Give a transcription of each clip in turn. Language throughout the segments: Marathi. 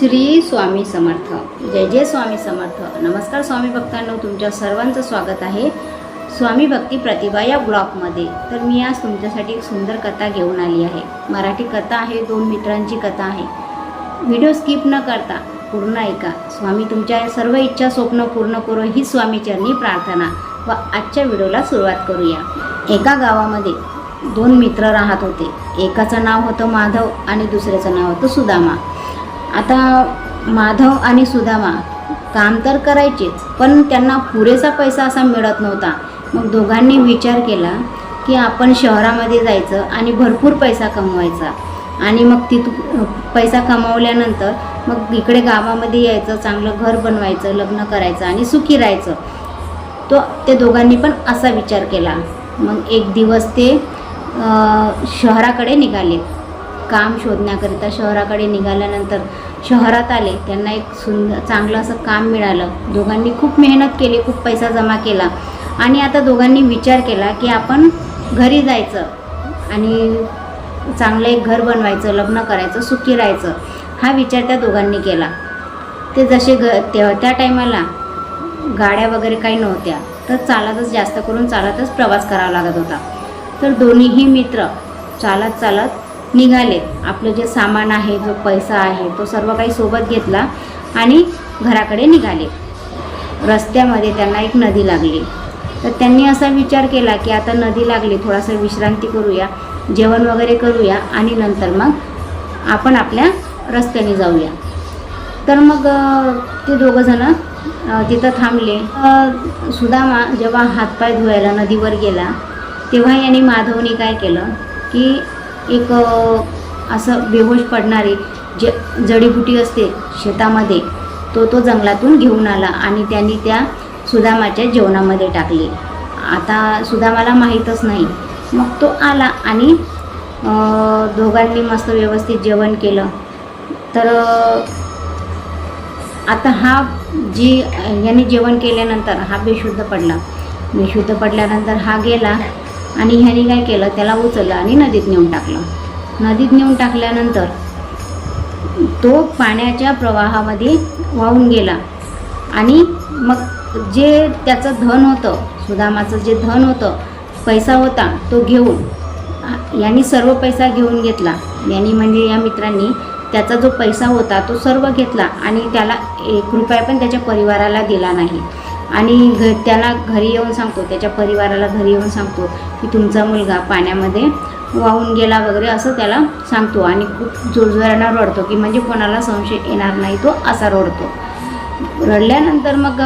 श्री स्वामी समर्थ. जय जय स्वामी समर्थ. नमस्कार स्वामी भक्तांनो तुमच्या सर्वांचं स्वागत आहे स्वामी भक्ती प्रतिभा या ब्लॉगमध्ये. तर मी आज तुमच्यासाठी एक सुंदर कथा घेऊन आली आहे. मराठी कथा आहे दोन मित्रांची कथा आहे. व्हिडिओ स्किप न करता पूर्ण ऐका. स्वामी तुमच्या सर्व इच्छा स्वप्न पूर्ण करो ही स्वामीचरणी प्रार्थना व आजच्या व्हिडिओला सुरुवात करूया. एका गावामध्ये दोन मित्र राहत होते. एकाचं नाव होतं माधव आणि दुसऱ्याचं नाव होतं सुदामा. आता माधव आणि सुदामा काम तर करायचेच पण त्यांना पुरेसा पैसा असा मिळत नव्हता. मग दोघांनी विचार केला की आपण शहरामध्ये जायचं आणि भरपूर पैसा कमवायचा. आणि मग तिथून पैसा कमावल्यानंतर मग इकडे गावामध्ये यायचं चांगलं घर बनवायचं लग्न करायचं आणि सुखी राहायचं. तो ते दोघांनी पण असा विचार केला. मग एक दिवस ते शहराकडे निघाले. काम शोधण्याकरिता शहराकडे निघाल्यानंतर शहरात आले त्यांना एक सुंदर चांगलं असं काम मिळालं. दोघांनी खूप मेहनत केली खूप पैसा जमा केला. आणि आता दोघांनी विचार केला की आपण घरी जायचं आणि चांगलं एक घर बनवायचं लग्न करायचं सुखी राहायचं. हा विचार त्या दोघांनी केला. ते जसे ग तेव्हा त्या टायमाला गाड्या वगैरे काही नव्हत्या तर चालतच जास्त करून चालतच प्रवास करावा लागत होता. तर दोन्हीही मित्र चालत चालत निघाले. आपलं जे सामान आहे जो पैसा आहे तो सर्व काही सोबत घेतला आणि घराकडे निघाले. रस्त्यामध्ये त्यांना एक नदी लागली. तर त्यांनी असा विचार केला की आता नदी लागली थोडासा विश्रांती करूया जेवण वगैरे करूया आणि नंतर मग आपण आपल्या रस्त्याने जाऊया. तर मग ते दोघंजणं तिथं थांबले. सुदामा जेव्हा हातपाय धुवायला नदीवर गेला तेव्हा यांनी माधवने काय केलं की एक असं बेहोश पडणारी जे जडीबुटी असते शेतामध्ये तो तो जंगलातून घेऊन आला आणि त्यांनी त्या सुदामाच्या जेवणामध्ये टाकली. आता सुदामाला माहीतच नाही. मग तो आला आणि दोघांनी मस्त व्यवस्थित जेवण केलं. तर आता हा जी याने जेवण केल्यानंतर हा बेशुद्ध पडला. बेशुद्ध पडल्यानंतर हा गेला आणि ह्याने काय केलं त्याला उचललं आणि नदीत नेऊन टाकलं. नदीत नेऊन टाकल्यानंतर तो पाण्याच्या प्रवाहामध्ये वाहून गेला. आणि मग जे त्याचं धन होतं सुदामाचं जे धन होतं पैसा होता तो घेऊन यांनी सर्व पैसा घेऊन घेतला. यांनी म्हणजे या मित्रांनी त्याचा जो पैसा होता तो सर्व घेतला आणि त्याला एक रुपया पण त्याच्या परिवाराला दिला नाही. आणि घ त्याला घरी येऊन सांगतो त्याच्या परिवाराला घरी येऊन सांगतो की तुमचा मुलगा पाण्यामध्ये वाहून गेला वगैरे असं त्याला सांगतो. आणि खूप जोरजोरानं रडतो की म्हणजे कोणाला संशय येणार नाही तो असा रडतो. रडल्यानंतर मग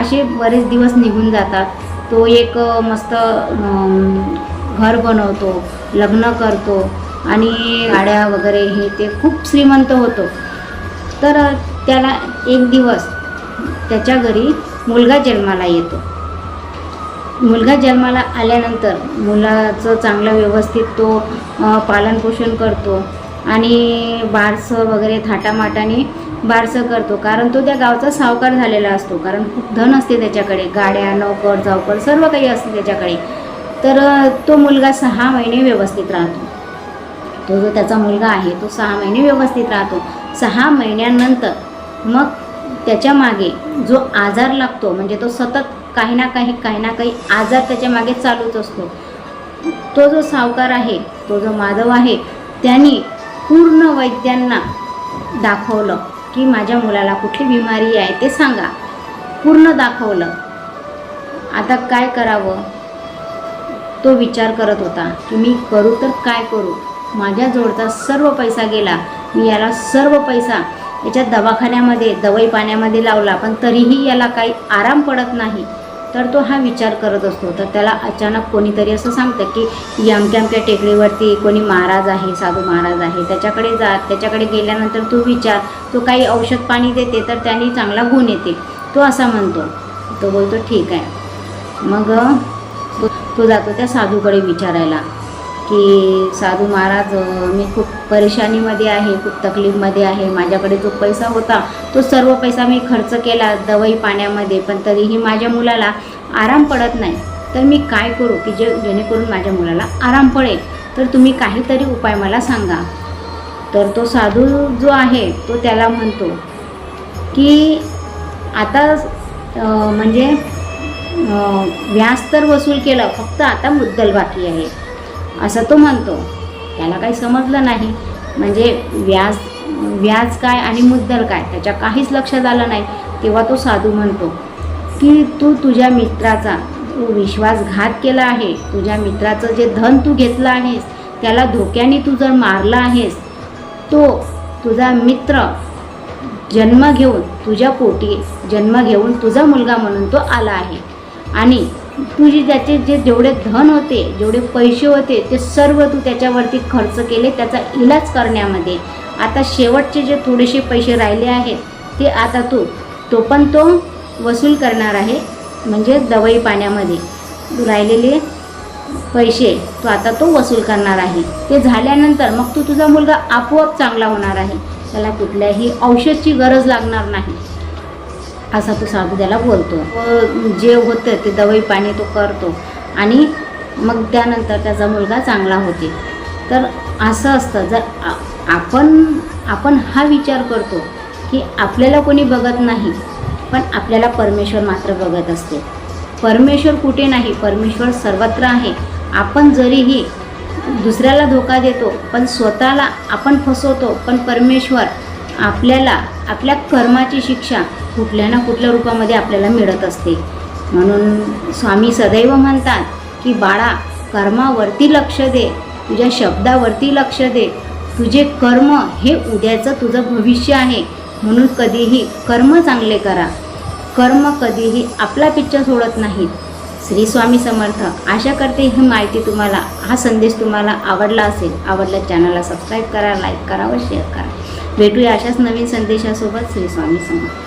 असे बरेच दिवस निघून जातात. तो एक मस्त घर बनवतो लग्न करतो आणि गाड्या वगैरे हे ते खूप श्रीमंत होतो. तर त्याला एक दिवस त्याच्या घरी मुलगा जन्माला येतो. मुलगा जन्माला आल्यानंतर मुलाचं चांगलं व्यवस्थित तो पालनपोषण करतो आणि बारसं वगैरे थाटामाटाने बारसं करतो. कारण तो त्या गावचा सावकार झालेला असतो. कारण खूप धन असते त्याच्याकडे. गाड्या नोकर जावकर सर्व काही असते त्याच्याकडे. तर तो मुलगा सहा महिने व्यवस्थित राहतो. तो जो त्याचा मुलगा आहे तो सहा महिने व्यवस्थित राहतो. सहा महिन्यानंतर मग त्याच्यामागे जो आजार लागतो म्हणजे तो सतत काही ना काही काही ना काही आजार त्याच्यामागे चालूच असतो. तो जो सावकार आहे तो जो माधव आहे त्यांनी पूर्ण वैद्यांना दाखवलं की माझ्या मुलाला कुठली बिमारी आहे ते सांगा. पूर्ण दाखवलं. आता काय करावं? तो विचार करत होता की मी करू तर काय करू? माझ्या जोडचा सर्व पैसा गेला. मी याला सर्व पैसा याच्या दवाखान्यामध्ये दवाई पाण्यामध्ये लावला पण तरीही याला काही आराम पडत नाही. तर तो हा विचार करत असतो. तर त्याला अचानक कोणीतरी असं सांगतं की अमक्या अमक्या टेकडीवरती कोणी महाराज आहे साधू महाराज आहे. त्याच्याकडे जा त्याच्याकडे गेल्यानंतर तू विचार. तो काही औषध पाणी देते तर त्याने चांगला गुण येते. तो असा म्हणतो. तो बोलतो ठीक आहे. मग तो तो जातो त्या साधूकडे विचारायला. की साधू महाराज मी खूप परेशानीमध्ये आहे खूप तकलीफमध्ये आहे. माझ्याकडे जो पैसा होता तो सर्व पैसा मी खर्च केला दवाई पाण्यामध्ये. पण तरीही माझ्या मुलाला आराम पडत नाही. तर मी काय करू की जे जेणेकरून माझ्या मुलाला आराम पडेल? तर तुम्ही काहीतरी उपाय मला सांगा. तर तो साधू जो आहे तो त्याला म्हणतो की आता म्हणजे व्याज तर वसूल केलं फक्त आता मुद्दल बाकी आहे. असं तो म्हणतो. त्याला काही समजलं नाही. म्हणजे व्याज व्याज काय आणि मुद्दल काय त्याच्या काहीच लक्षात आलं नाही. तेव्हा तो साधू म्हणतो की तू तुझ्या मित्राचा तू विश्वासघात केला आहे. तुझ्या मित्राचं जे धन तू घेतलं आहेस त्याला धोक्याने तू जर मारला आहेस तो तुझा मित्र जन्म घेऊन तुझ्या पोटी जन्म घेऊन तुझा मुलगा म्हणून तो आला आहे. आणि तुझी त्याचे जे जेवढे धन होते जेवढे पैसे होते ते सर्व तू त्याच्यावरती खर्च केले त्याचा इलाज करण्यामध्ये. आता शेवटचे जे थोडेसे पैसे राहिले आहेत ते आता तू तो पण तो वसूल करणार आहे म्हणजे दवाई पाण्यामध्ये. राहिलेले पैसे तो आता तो वसूल करणार आहे. ते झाल्यानंतर मग तू तुझा मुलगा आपोआप चांगला होणार आहे. त्याला कुठल्याही औषधची गरज लागणार नाही. असा तो साधू त्याला बोलतो. व जे होतं ते दवाई पाणी तो करतो. आणि मग त्यानंतर त्याचा मुलगा चांगला होते. तर असं असतं जर आपण आपण हा विचार करतो की आपल्याला कोणी बघत नाही पण आपल्याला परमेश्वर मात्र बघत असते. परमेश्वर कुठे नाही परमेश्वर सर्वत्र आहे. आपण जरीही दुसऱ्याला धोका देतो पण स्वतःला आपण फसवतो पण परमेश्वर आपल्याला आपल्या कर्माची शिक्षा कुठल्या ना कुठल्या रूपामध्ये आपल्याला मिळत असते. म्हणून स्वामी सदैव म्हणतात की बाळा कर्मावरती लक्ष दे तुझ्या शब्दावरती लक्ष दे. तुझे कर्म हे उद्याचं तुझं भविष्य आहे. म्हणून कधीही कर्म चांगले करा. कर्म कधीही आपला पिच्चा सोडत नाहीत. श्री स्वामी समर्थ. आशा करते ही माहिती तुम्हाला हा संदेश तुम्हाला आवडला असेल. आवडल्या चॅनलला सबस्क्राईब करा लाईक करा व शेअर करा. भेटूया अशाच नवीन संदेशासोबत. श्री स्वामी समर्थ.